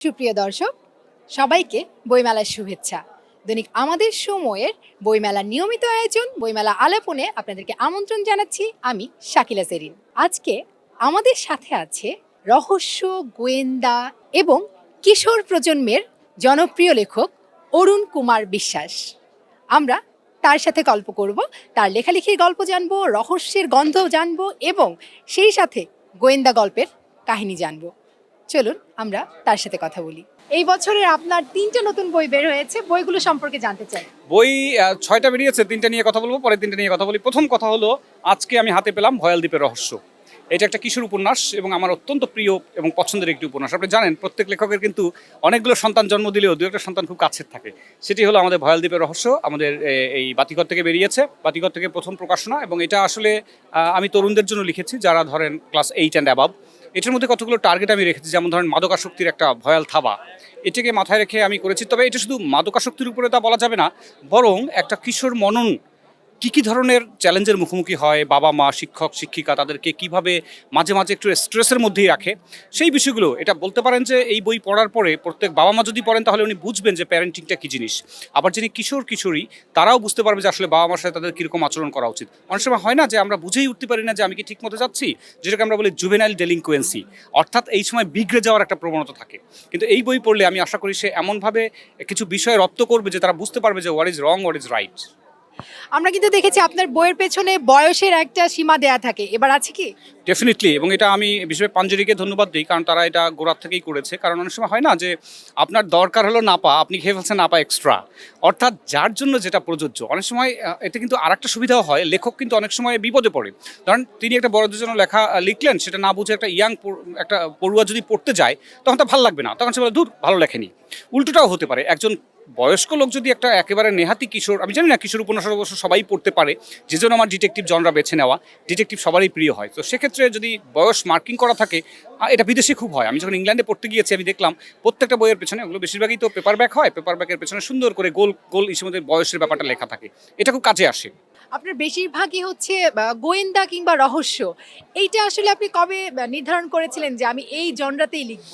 সুপ্রিয় দর্শক, সবাইকে বইমেলার শুভেচ্ছা। দৈনিক আমাদের সময়ের বইমেলার নিয়মিত আয়োজন, বইমেলা আলাপনে আপনাদেরকে আমন্ত্রণ জানাচ্ছি আমি শাকিলা সেরিন। আজকে আমাদের সাথে আছে রহস্য, গোয়েন্দা এবং কিশোর প্রজন্মের জনপ্রিয় লেখক অরুণ কুমার বিশ্বাস। আমরা তার সাথে গল্প করব, তার লেখালেখির গল্প জানব, রহস্যের গন্ধ জানব এবং সেই সাথে গোয়েন্দা গল্পের কাহিনী জানব। চলুন আমরা তার সাথে কথা বলি। এই বছরের আপনার তিনটে নতুন বই বের হয়েছে, বইগুলো সম্পর্কে জানতে চাই। বই ছয়টা বেরিয়েছে, তিনটা নিয়ে কথা বলব, পরে তিনটা নিয়ে কথা বলি। প্রথম কথা হলো, আজকে আমি হাতে পেলাম ভয়াল দ্বীপের রহস্য। এটা একটা কিশোর উপন্যাস এবং আমার অত্যন্ত প্রিয় এবং পছন্দের একটি উপন্যাস। আপনি জানেন, প্রত্যেক লেখকের কিন্তু অনেকগুলো সন্তান জন্ম দিলেও দু একটা সন্তান খুব কাছের থাকে। সেটি হলো আমাদের ভয়াল দ্বীপের রহস্য, আমাদের এই বাতিঘর থেকে বেরিয়েছে। বাতিঘর থেকে প্রথম প্রকাশনা এবং এটা আসলে আমি তরুণদের জন্য লিখেছি, যারা ধরেন ক্লাস এইট অ্যান্ড অ্যাবাব এটার মধ্যে কতগুলো টার্গেট আমি রেখেছি? যেমন ধরেন মাদকাসক্তির একটা ভয়াল থাবা। এটাকে মাথায় রেখে আমি করেছি। তবে এটা শুধু মাদকাসক্তির উপরে তা বলা যাবে না, বরং একটা কিশোর মনন কী কী ধরনের চ্যালেঞ্জের মুখোমুখি হয়? বাবা, মা, শিক্ষক, শিক্ষিকা তাদেরকে কীভাবে মাঝে মাঝে একটু স্ট্রেসের মধ্যেই রাখে? সেই বিষয়গুলো, এটা বলতে পারেন যে এই বই পড়ার পরে প্রত্যেক বাবা মা যদি পড়েন তাহলে উনি বুঝবেন যে প্যারেন্টিংটা কী জিনিস। আবার যিনি কিশোর, কিশোরী, তারাও বুঝতে পারবে যে আসলে বাবা মার সাথে তাদের কীরকম আচরণ করা উচিত। অনেক সময় হয় না যে আমরা বুঝেই উঠতে পারি না যে আমি কি ঠিক মতো যাচ্ছি? যেটাকে আমরা বলি জুভেনাইল ডেলিংকুয়েন্সি অর্থাৎ এই সময় বিগড়ে যাওয়ার একটা প্রবণতা থাকে। কিন্তু এই বই পড়লে আমি আশা করি সে এমনভাবে কিছু বিষয় রপ্ত করবে যে তারা বুঝতে পারবে যে what is wrong what is right আমরা কিন্তু দেখেছি আপনার বইয়ের পেছনে বয়সের একটা সীমা দেয়া থাকে। এবার আছে কি? ডেফিনেটলি এবং এটা আমি বিশেষ পাঞ্জেরিকে ধন্যবাদ দিই, কারণ তারা এটা গোড়ার থেকেই করেছে। কারণ অনেক সময় হয় না যে আপনার দরকার হলো নাপা আপনি খেয়ে ফেলছেন নাপা এক্সট্রা অর্থাৎ যার জন্য যেটা প্রযোজ্য, অনেক সময় এতে কিন্তু আর একটা সুবিধাও হয়, লেখক কিন্তু অনেক সময় বিপদে পড়ে। কারণ তিনি একটা বড়দের জন্য লেখা লিখলেন, সেটা না বুঝে একটা ইয়াং একটা পড়ুয়া যদি পড়তে যায়, তখন তার ভালো লাগবে না। তখন সে বলে দূর ভালো লেখেনি। উল্টোটাও হতে পারে, একজন বয়স্ক লোক যদি একটা একেবারে নেহাতি কিশোর, আমি জানি না কিশোর উপন্যাস অবশ্য সবাই পড়তে পারে, যে জন্য আমার ডিটেকটিভ জনরা বেছে নেওয়া ডিটেকটিভ সবারই প্রিয় হয়। তো সেক্ষেত্রে যদি বয়স মার্কিং করা থাকে এটা বিদেশে খুব হয়। আমি যখন ইংল্যান্ডে পড়তে গিয়েছি, আমি দেখলাম প্রত্যেকটা বইয়ের পেছনে ওগুলো বেশিরভাগই তো পেপার ব্যাক হয় পেপার ব্যাকের পেছনে সুন্দর করে গোল গোল ইসের বয়সের ব্যাপারটা লেখা থাকে। এটা খুব কাজে আসে। আপনার বেশিরভাগই হচ্ছে গোয়েন্দা কিংবা রহস্য। এইটা আসলে আপনি কবে নির্ধারণ করেছিলেন যে আমি এই জনরাতেই লিখব?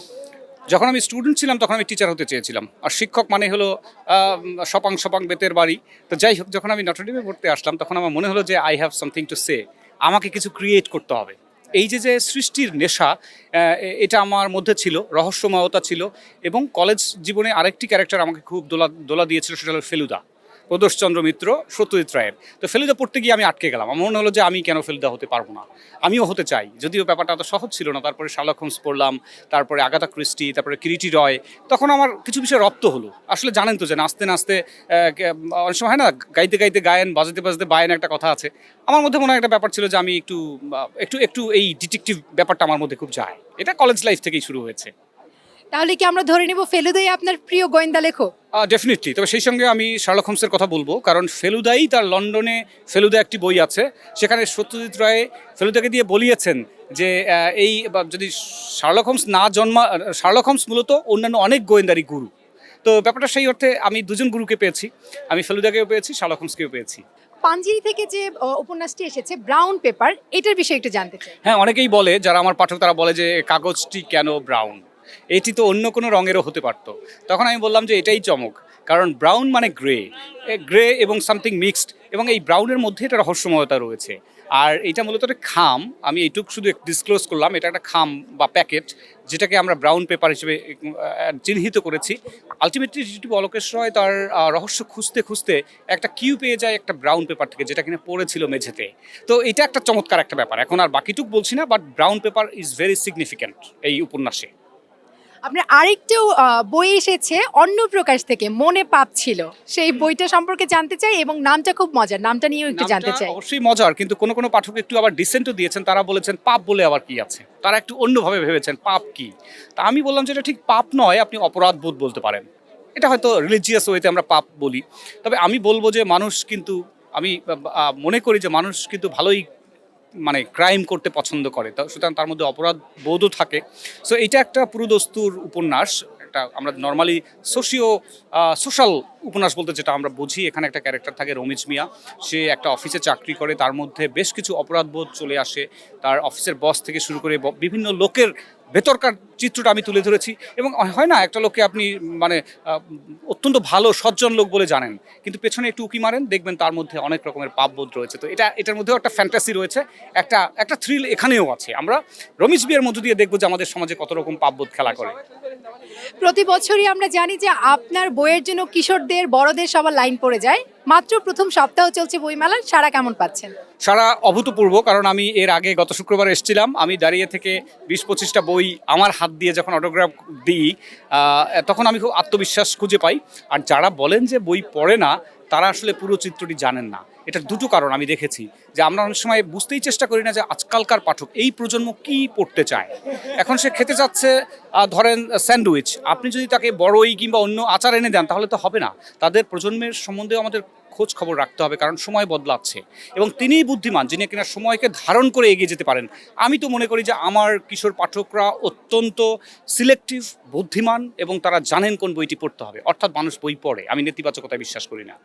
যখন আমি স্টুডেন্ট ছিলাম, তখন আমি টিচার হতে চেয়েছিলাম। আর শিক্ষক মানে হলো সপাং সপাং বেতের বাড়ি। তো যাই হোক, যখন আমি নটরডিমে পড়তে আসলাম, তখন আমার মনে হলো যে I have something to say আমাকে কিছু ক্রিয়েট করতে হবে। এই যে যে সৃষ্টির নেশা এটা আমার মধ্যে ছিল, রহস্যময়তা ছিল, এবং কলেজ জীবনে আরেকটি ক্যারেক্টার আমাকে খুব দোলা দোলা দিয়েছিল, সেটা হলো ফেলুদা। প্রদোষচন্দ্র মিত্র, সত্যজিৎ রায়ের। তো ফেলুদা পড়তে গিয়ে আমি আটকে গেলাম। আমার মনে হলো যে আমি কেন ফেলুদা হতে পারব না। আমিও হতে চাই। যদিও ব্যাপারটা এত সহজ ছিল না। তারপরে শার্লক হোমস পড়লাম, তারপরে আগাতা ক্রিস্টি, তারপরে কিরিটি রয়। তখন আমার কিছু বিষয় রপ্ত হলো। আসলে জানেন তো যে নাচতে নাচতে অনেক সময় হয় না, গাইতে গাইতে গায়েন, বাজাতে বাজাতে বায়েন একটা কথা আছে। আমার মধ্যে মনে হয় একটা ব্যাপার ছিল যে আমি একটু একটু একটু এই ডিটেকটিভ ব্যাপারটা আমার মধ্যে খুব যায়। এটা কলেজ লাইফ থেকেই শুরু হয়েছে। তাহলে কি আমরা ধরে নেব ফেলুদাই আপনার প্রিয় গোয়েন্দা লেখক? ডেফিনেটলি তবে সেই সঙ্গে আমি শার্লক হোমসের কথা বলব কারণ ফেলুদাই তার লন্ডনে ফেলুদা একটি বই আছে সেখানে সত্যজিৎ রায় ফেলুদাকে দিয়ে বলিয়েছেন যে এই যদি শার্লক হোমস না জন্মা শার্লক হোমস মূলত অন্যান্য অনেক গোয়েন্দারি গুরু। তো ব্যাপারটা সেই অর্থে আমি দুজন গুরুকে পেয়েছি আমি ফেলুদাকেও পেয়েছি শার্লক হোমসকেও পেয়েছি। পাঞ্জিরি থেকে যে উপন্যাসটি এসেছে ব্রাউন পেপার এটার বিষয়ে একটু জানতে চাই। হ্যাঁ অনেকেই বলে যারা আমার পাঠক তারা বলে যে কাগজটি কেন ব্রাউন? এটি তো অন্য কোনো রঙেরও হতে পারতো। তখন আমি বললাম যে এটাই চমক, কারণ ব্রাউন মানে গ্রে। গ্রে এবং সামথিং মিক্সড এবং এই ব্রাউনের মধ্যে এটা রহস্যময়তা রয়েছে। আর এটা মূলত একটা খাম, আমি এইটুকু শুধু ডিসক্লোজ করলাম, এটা একটা খাম বা প্যাকেট যেটাকে আমরা ব্রাউন পেপার হিসেবে চিহ্নিত করেছি। আলটিমেটলি যেটুকু অলোকেশ রয় তার রহস্য খুঁজতে খুঁজতে একটা কিউ পেয়ে যায় একটা ব্রাউন পেপার থেকে, যেটা কিনা পড়েছিল মেঝেতে। তো এটা একটা চমৎকার একটা ব্যাপার। এখন আর বাকিটুক বলছি না but brown paper is very significant এই উপন্যাসে। আপনার আরেকটাও বই এসেছে অন্য প্রকাশ থেকে মনে পাপ ছিল। সেই বইটা সম্পর্কে জানতে চাই এবং নামটা খুব মজার নামটা নিয়েও একটু জানতে চাই। অবশ্যই মজার কিন্তু কোনো কোনো পাঠক একটু আবার ডিসেন্টও দিয়েছেন তারা বলেছেন পাপ বলে আবার কি আছে? তারা একটু অন্যভাবে ভেবেছেন পাপ কি? তা আমি বললাম যে এটা ঠিক পাপ নয় আপনি অপরাধ বোধ বলতে পারেন। এটা হয়তো রিলিজিয়াস ওয়েতে আমরা পাপ বলি। তবে আমি বলব যে মানুষ কিন্তু আমি মনে করি যে মানুষ কিন্তু ভালোই মানে ক্রাইম করতে পছন্দ করে। তো সুতরাং তার মধ্যে অপরাধ বোধও থাকে। সো এটা একটা পুরুদস্তুর উপন্যাস। একটা আমরা নর্মালি সোশিও সোশ্যাল উপন্যাস বলতে যেটা আমরা বুঝি, এখানে একটা ক্যারেক্টার থাকে রমিজ মিয়া। সে একটা অফিসে চাকরি করে, তার মধ্যে বেশ কিছু অপরাধবোধ চলে আসে। তার অফিসের বস থেকে শুরু করে বিভিন্ন লোকের ভেতরকার চিত্রটা আমি তুলে ধরেছি। এবং হয় না, একটা লোককে আপনি মানে অত্যন্ত ভালো, সজ্জন লোক বলে জানেন। কিন্তু পেছনে একটু উকি মারেন, দেখবেন তার মধ্যে অনেক রকমের পাপবোধ রয়েছে। তো এটা, এটার মধ্যেও একটা ফ্যান্টাসি রয়েছে। একটা একটা থ্রিল এখানেও আছে। আমরা রমিজ বিয়ের মধ্য দিয়ে দেখব যে আমাদের সমাজে কত রকম পাপবোধ খেলা করে। প্রতি বছরই আমরা জানি যে আপনার বইয়ের জন্য কিশোরদের, বড়দের সবার লাইন পড়ে যায়। মাত্র প্রথম সপ্তাহ চলছে বইমেলার। সারা কেমন পাচ্ছেন? সারা অভূতপূর্ব, কারণ আমি এর আগে গত শুক্রবার এসেছিলাম। আমি দাঁড়িয়ে থেকে বিশ পঁচিশটা বই আমার হাত দিয়ে যখন অটোগ্রাফ দিই তখন আমি খুব আত্মবিশ্বাস খুঁজে পাই। আর যারা বলেন যে বই পড়ে না তারা আসলে পুরো চিত্রটি জানেন না। এটা দুটো কারণ আমি দেখেছি যে আমরা অনেক সময় বুঝতেই চেষ্টা করি না যে আজকালকার পাঠক এই প্রজন্ম কি পড়তে চায়। এখন সে খেতে চাচ্ছে ধরেন স্যান্ডউইচ। আপনি যদি তাকে বড়ই কিংবা অন্য আচার এনে দেন তাহলে তো হবে না। তাদের প্রজন্মের সম্বন্ধেও আমাদের খোঁজ খবর রাখতে হবে কারণ সময় বদলাচ্ছে। এবং তিনিই বুদ্ধিমান যিনি কিনা সময়কে ধারণ করে এগিয়ে যেতে পারেন। আমি তো মনে করি যে আমার কিশোর পাঠকরা অত্যন্ত সিলেক্টিভ বুদ্ধিমান এবং তারা জানেন কোন বইটি পড়তে হবে। অর্থাৎ মানুষ বই পড়ে আমি নেতিবাচকতায় বিশ্বাস করি না।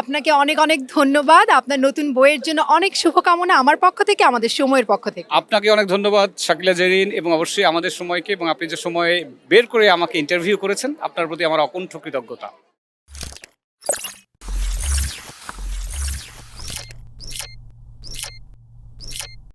আপনাকে অনেক অনেক ধন্যবাদ। আপনার নতুন বইয়ের জন্য অনেক শুভকামনা আমার পক্ষ থেকে আমাদের সময়ের পক্ষ থেকে। আপনাকে অনেক ধন্যবাদ শাকিলা জেরিন এবং অবশ্যই আমাদের সময়কে এবং আপনি যে সময়ে বের করে আমাকে ইন্টারভিউ করেছেন আপনার প্রতি আমার অকুণ্ঠ কৃতজ্ঞতা।